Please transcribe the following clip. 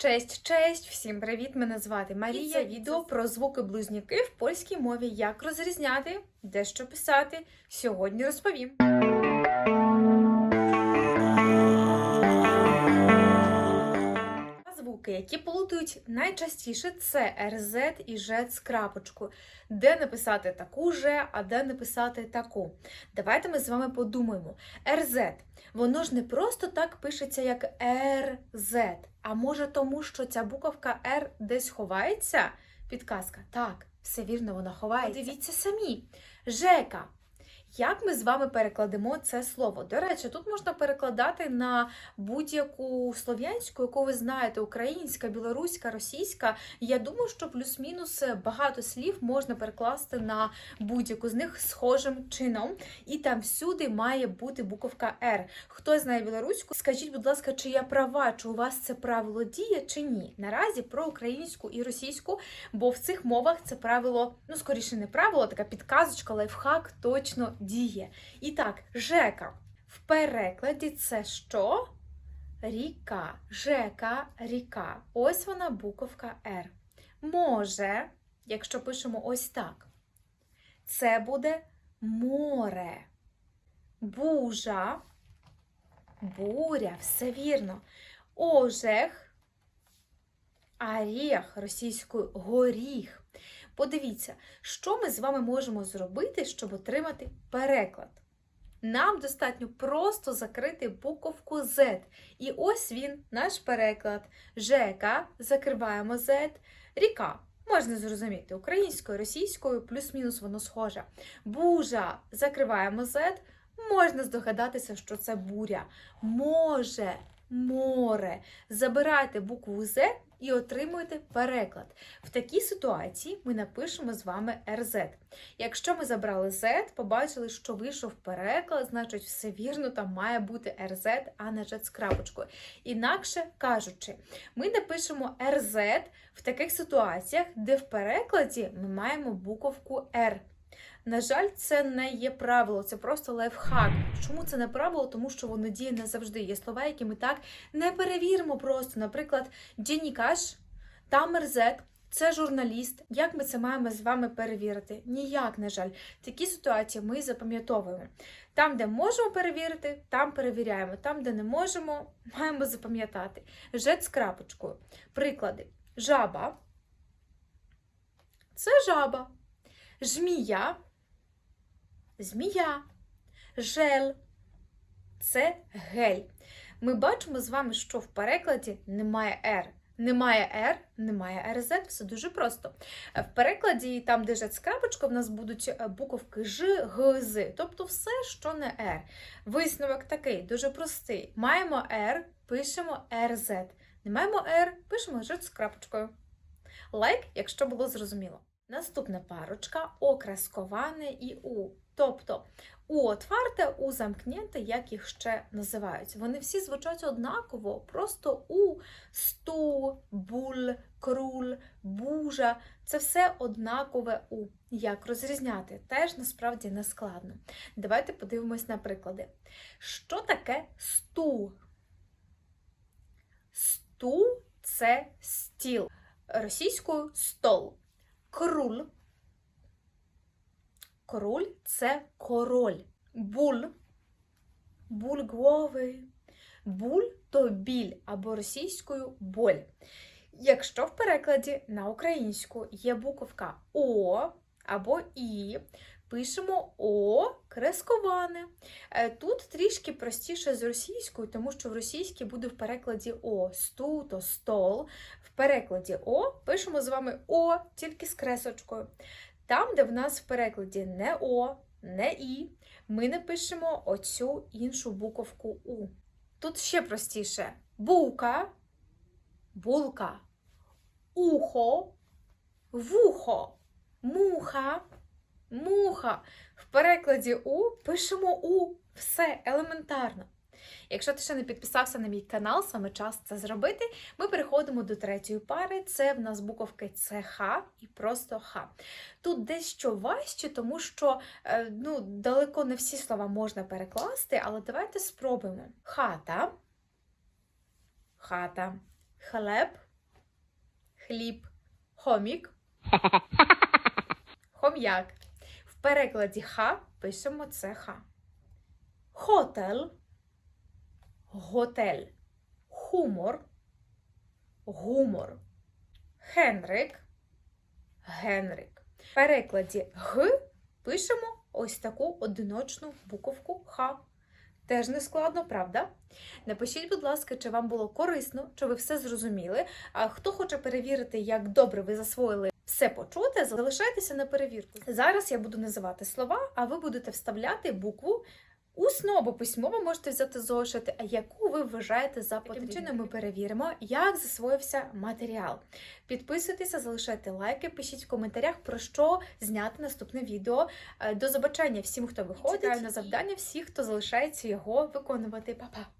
Честь, честь, всім привіт! Мене звати Марія. це Відео про звуки близнюки в польській мові. Як розрізняти, де що писати. Сьогодні розповім. Звуки, які плутають найчастіше, це РЗ і Ж з крапочкою. Де написати таку же, а де написати таку. Давайте ми з вами подумаємо. РЗ. Воно ж не просто так пишеться, як РЗ. А може тому, що ця буковка Р десь ховається? Підказка. Так, все вірно, вона ховається. Дивіться самі. Жека. Як ми з вами перекладемо це слово? До речі, тут можна перекладати на будь-яку слов'янську, яку ви знаєте, українська, білоруська, російська. Я думаю, що плюс-мінус багато слів можна перекласти на будь-яку з них схожим чином. І там всюди має бути буковка Р. Хто знає білоруську, скажіть, будь ласка, чи я права, чи у вас це правило діє, чи ні? Наразі про українську і російську, бо в цих мовах це правило, ну скоріше не правило, така підказочка, лайфхак точно діє. І так, Жека. В перекладі це що? Ріка. Жека, ріка. Ось вона буковка Р. Може, якщо пишемо ось так, це буде море. Бужа. Буря, все вірно. Ожех, аріх російською горіх. Подивіться, що ми з вами можемо зробити, щоб отримати переклад. Нам достатньо просто закрити буковку Z. І ось він, наш переклад. ЖЕКа, закриваємо Z, ріка. Можна зрозуміти українською, російською, плюс-мінус воно схоже. Бужа, закриваємо Z, можна здогадатися, що це буря. Може, море. Забирайте букву З і отримуєте переклад. В такій ситуації ми напишемо з вами РЗ. Якщо ми забрали Z, побачили, що вийшов переклад, значить все вірно, там має бути РЗ, а не Ж з крапочкою. Інакше кажучи, ми напишемо РЗ в таких ситуаціях, де в перекладі ми маємо буковку Р. На жаль, це не є правило, це просто лайфхак. Чому це не правило? Тому що воно діє не завжди. Є слова, які ми так не перевіримо просто. Наприклад, Дженікаш, Тамерзет. Це журналіст. Як ми це маємо з вами перевірити? Ніяк, на жаль. Такі ситуації ми запам'ятовуємо. Там, де можемо перевірити, там перевіряємо. Там, де не можемо, маємо запам'ятати. Жет з крапочкою. Приклади. Жаба. Це жаба. Жмія. Змія. Жель. Це гель. Ми бачимо з вами, що в перекладі немає R. Немає R, немає RZ, все дуже просто. В перекладі, там, де ж з в нас будуть буковки Ж, Г, З, тобто все, що не R. Висновок такий, дуже простий. Маємо R, пишемо RZ. Не маємо R, пишемо Ж з крапочкою. Лайк, якщо було зрозуміло. Наступна парочка окрасковане і У. Тобто У отварте, У замкнєте, як їх ще називають. Вони всі звучать однаково, просто У, сту, буль, круль, бужа це все однакове У. Як розрізняти? Теж насправді не складно. Давайте подивимось на приклади. Що таке сту? Сту це стіл. Російською стол. Круль. Король це король. Буль. Буль голови. Буль то біль або російською боль. Якщо в перекладі на українську є буковка О або І, пишемо О кресковане. Е, Тут трішки простіше з російською, тому що в російській буде в перекладі О, сту то стол. В перекладі О пишемо з вами О, тільки з кресочкою. Там, де в нас в перекладі не О, не І, ми напишемо оцю іншу буковку У. Тут ще простіше: булка, булка, ухо, вухо, муха, муха. В перекладі У пишемо У. Все елементарно. Якщо ти ще не підписався на мій канал, саме час це зробити. Ми переходимо до третьої пари. Це в нас буковки ЦХ і просто Х. Тут дещо важче, тому що е, ну, далеко не всі слова можна перекласти, але давайте спробуємо. Хата, хата, хлеб, хліб. Хомік. Хом'як. В перекладі ха пишемо це ха. Хотел. Готель. Хумор. Гумор. Хенрик. Генрик. В перекладі г пишемо ось таку одиночну буковку Х. Теж не складно, правда? Напишіть, будь ласка, чи вам було корисно, чи ви все зрозуміли. А хто хоче перевірити, як добре ви засвоїли все почуте, залишайтеся на перевірку. Зараз я буду називати слова, а ви будете вставляти букву. Усно або письмово можете взяти зошити, яку ви вважаєте за потрібну. Таким чином ми перевіримо, як засвоївся матеріал. Підписуйтеся, залишайте лайки, пишіть в коментарях, про що зняти наступне відео. Е, До побачення всім, хто виходить. Чекаю на завдання всіх, хто залишається його виконувати. Па-па!